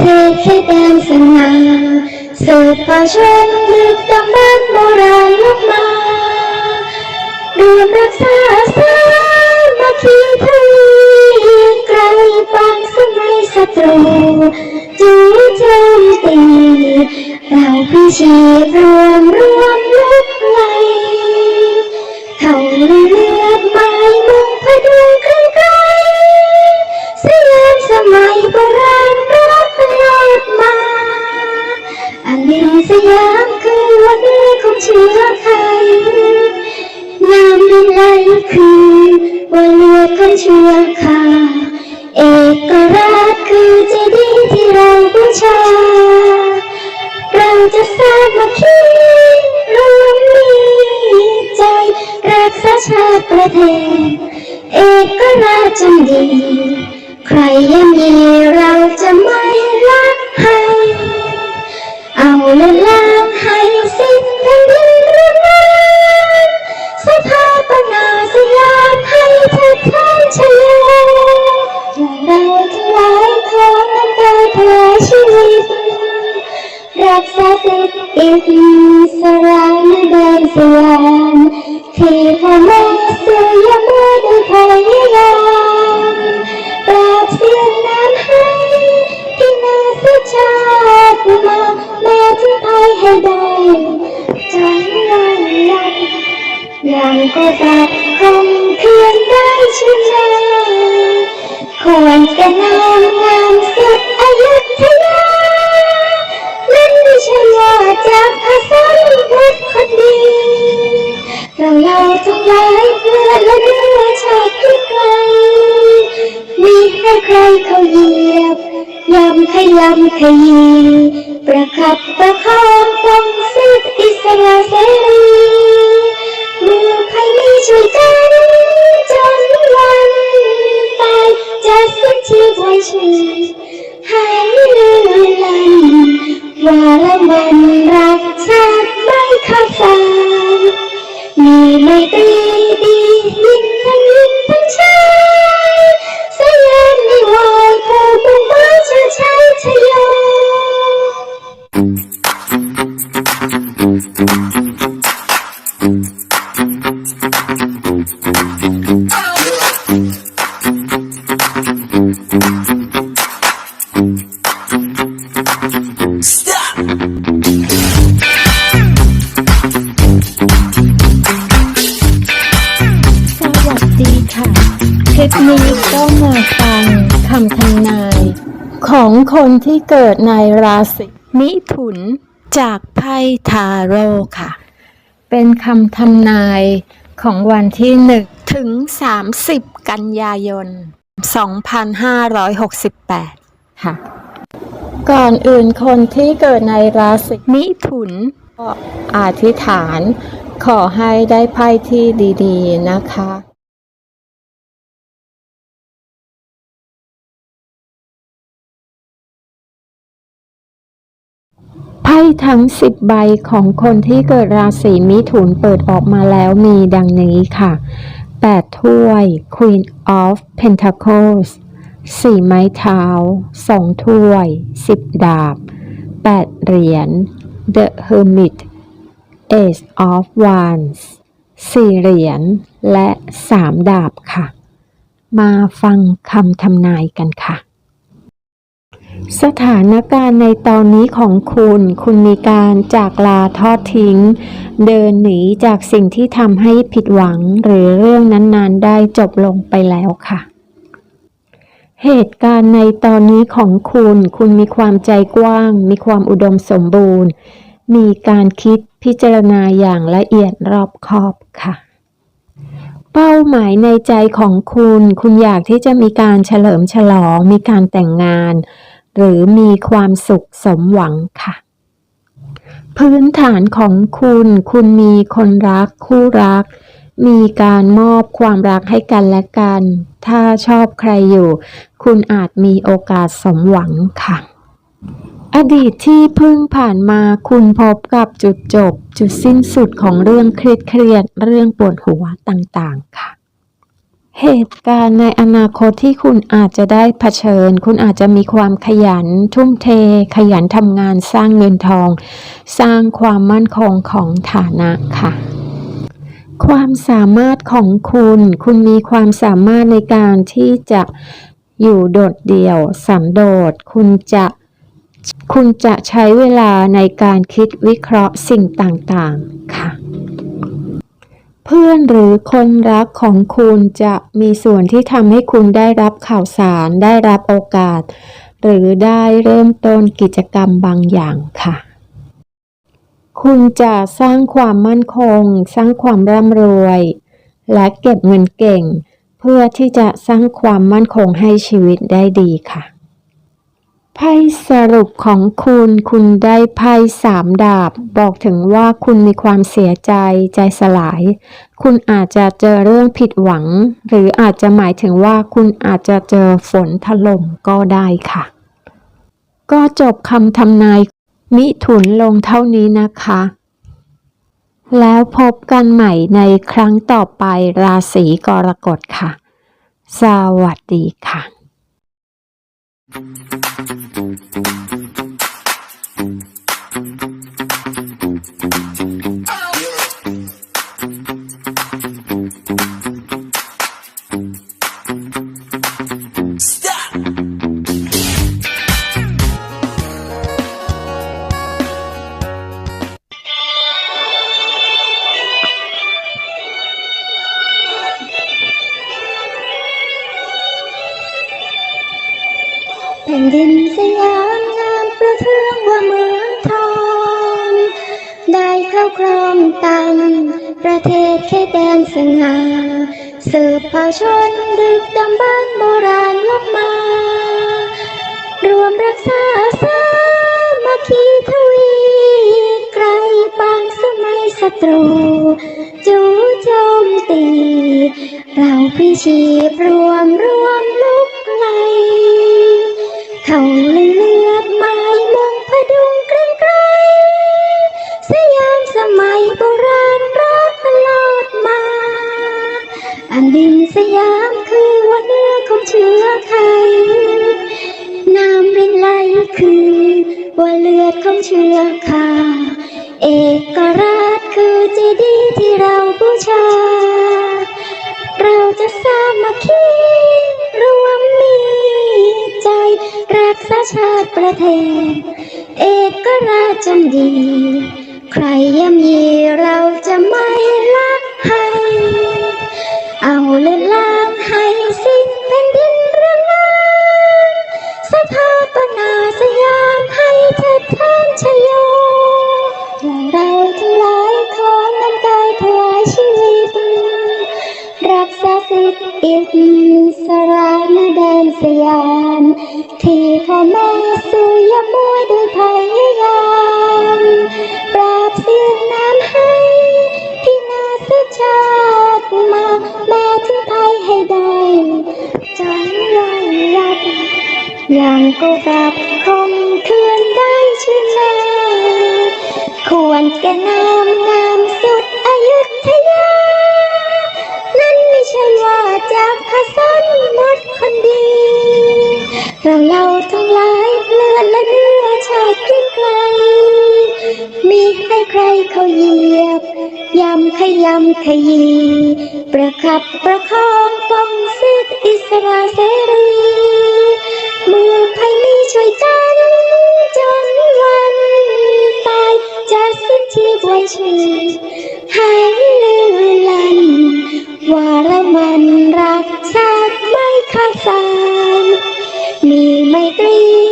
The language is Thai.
เทศแค่แดนสง่าสืบป่าชนดึกดำบรรโบราณลุกมารวมรักษาสามัคคีทวีไกลปองสมัยศัตรูจูโจมตีเราพิชีพรวมรวมลุกไหลเขาลือ อันนี้สยามคือวันนี้ของเชื้อไทยงามดินไหลคือวันเลือดของเชื้อคาเอกราชคือเจดีย์ที่เราบูชา เราจะสามัคคีรวมมีใจรักษาชาติประเทศ เอกราชจำดี ใครยังมีเราจะไม่รักให้ ละลางให้สิ้นแผ่นดินรุ่นแรงสถาปนาสยามให้เทิดทานชโยเราทั้งหลายขอน้ำตาถวายชีวิต รักษาสิทธิ์อิสระในแดนสยามที่พ่อแม่สื่อยามมือได้พยายามปราบเสียงน้ำให้กินนาสุชาติมา ให้ได้จนวันยังยังก็จะคงเพียงได้ชนะควรจะนามงามสุดอายุธยานั่นไม่ใช่ว่าจากภาษาพุทธคนดีเราเราทั้งหลายเพื่อและเนื้อชาติที่ไกลมีให้ใครเขาเหยียบยำขยำขยีประคับประคอง ทธิ ที่เกิดในราศีมิถุน จากไพ่ทาโร่ค่ะ เป็นคำทำนายของวันที่1ถึง 30 กันยายน 2568 ค่ะ ก่อนอื่นคนที่เกิดในราศีมิถุนก็อธิษฐานขอให้ได้ไพ่ที่ดี ๆ นะคะ พ่ทั้ง 10 ใบของคนที่เกิดราศีมิถุนเปิดออกมาแล้วมีดังนี้ค่ะ 8 ถ้วย Queen of Pentacles 4 ไม้เท้า 2 ถ้วย 10 ดาบ 8 เหรียญ The Hermit Ace of Wands 4 เหรียญ และ 3 ดาบค่ะ มาฟังคำทำนายกันค่ะ สถานการณ์ในตอนนี้ของคุณ คุณมีการจากลาทอดทิ้ง เดินหนีจากสิ่งที่ทำให้ผิดหวังหรือเรื่องนั้นๆ ได้จบลงไปแล้วค่ะ เหตุการณ์ในตอนนี้ของคุณ คุณมีความใจกว้าง มีความอุดมสมบูรณ์ มีการคิดพิจารณาอย่างละเอียดรอบคอบค่ะเป้าหมายในใจของคุณ คุณอยากที่จะมีการเฉลิมฉลอง มีการแต่งงาน หรือมีความสุขสมหวังค่ะ พื้นฐานของคุณ คุณมีคนรักคู่รัก มีการมอบความรักให้กันและกัน ถ้าชอบใครอยู่ คุณอาจมีโอกาสสมหวังค่ะอดีตที่เพิ่งผ่านมาคุณพบกับจุดจบ จุดสิ้นสุดของเรื่องเครียดเครียดเรื่องปวดหัวต่างๆค่ะ เหตุการณ์ในอนาคตที่คุณอาจจะได้เผชิญ คุณอาจจะมีความขยัน ทุ่มเท ขยันทำงานสร้างเงินทอง สร้างความมั่นคงของฐานะค่ะ ความสามารถของคุณ คุณมีความสามารถในการที่จะอยู่โดดเดี่ยว สันโดษ คุณจะคุณจะใช้เวลาในการคิดวิเคราะห์สิ่งต่างๆ ค่ะ เพื่อนหรือคนรักของคุณจะมีส่วนที่ทำให้คุณได้รับข่าวสาร ได้รับโอกาส หรือได้เริ่มต้นกิจกรรมบางอย่างค่ะ คุณจะสร้างความมั่นคง สร้างความร่ำรวย และเก็บเงินเก่ง เพื่อที่จะสร้างความมั่นคงให้ชีวิตได้ดีค่ะ ไพ่สรุปของคุณ คุณได้ไพ่สามดาบ บอกถึงว่าคุณมีความเสียใจใจสลาย คุณอาจจะเจอเรื่องผิดหวัง หรืออาจจะหมายถึงว่าคุณอาจจะเจอฝนถล่มก็ได้ค่ะ ก็จบคำทำนายมิถุนลงเท่านี้นะคะ แล้วพบกันใหม่ในครั้งต่อไปราศีกรกฎค่ะ สวัสดีค่ะ ผ่นดินสยามงามประเทืองว่าเมืองทอง ได้เข้าครองตังประเทศเขตแดนสง่าสืบเผ่าชนดึกดำบรรโบราณลบมา รวมรักษาสามัคคีทวีไกลปางสมัยศัตรู จู่โจมตี เราพิชีพรวมรวมลุกไล เขาเลือดไม้มงพดุงเกรงไกรสยามสมัยโบราณรักตลอดมา อันดินสยามคือวันเนื้อของเชื้อไทยน้ำรินไหลคือว่าเลือดของเชื้อขาเอกราชคือเจดีย์ที่เราบูชา เราจะสามัคคี รักษาชาติประเทศ เอกราชจงดี ใครย่ำยีเราจะไม่ละ สยาม ที่พ่อแม่สู้ยามวยด้วยพยายามปราบเสียงน้ำให้ที่นาสชาติมา แม่ถึงไทยให้ได้จนยอมรับอย่างก็กลับคมคืนได้ชื่นนาควรแก่นามงามสุดอยุธยา นั่นไม่ใช่ว่าจากพระสนหมดคนดี ใครเขาเหยียบยำขยำขยี ประคับประคองปองสิทธิอิสระเสรีเมื่อภัยมีช่วยกันจนวันตายจะสิ้นชีพไว้ชีให้ลือลันว่าเรามันรักชาไม่ขาดสายมีไมตรี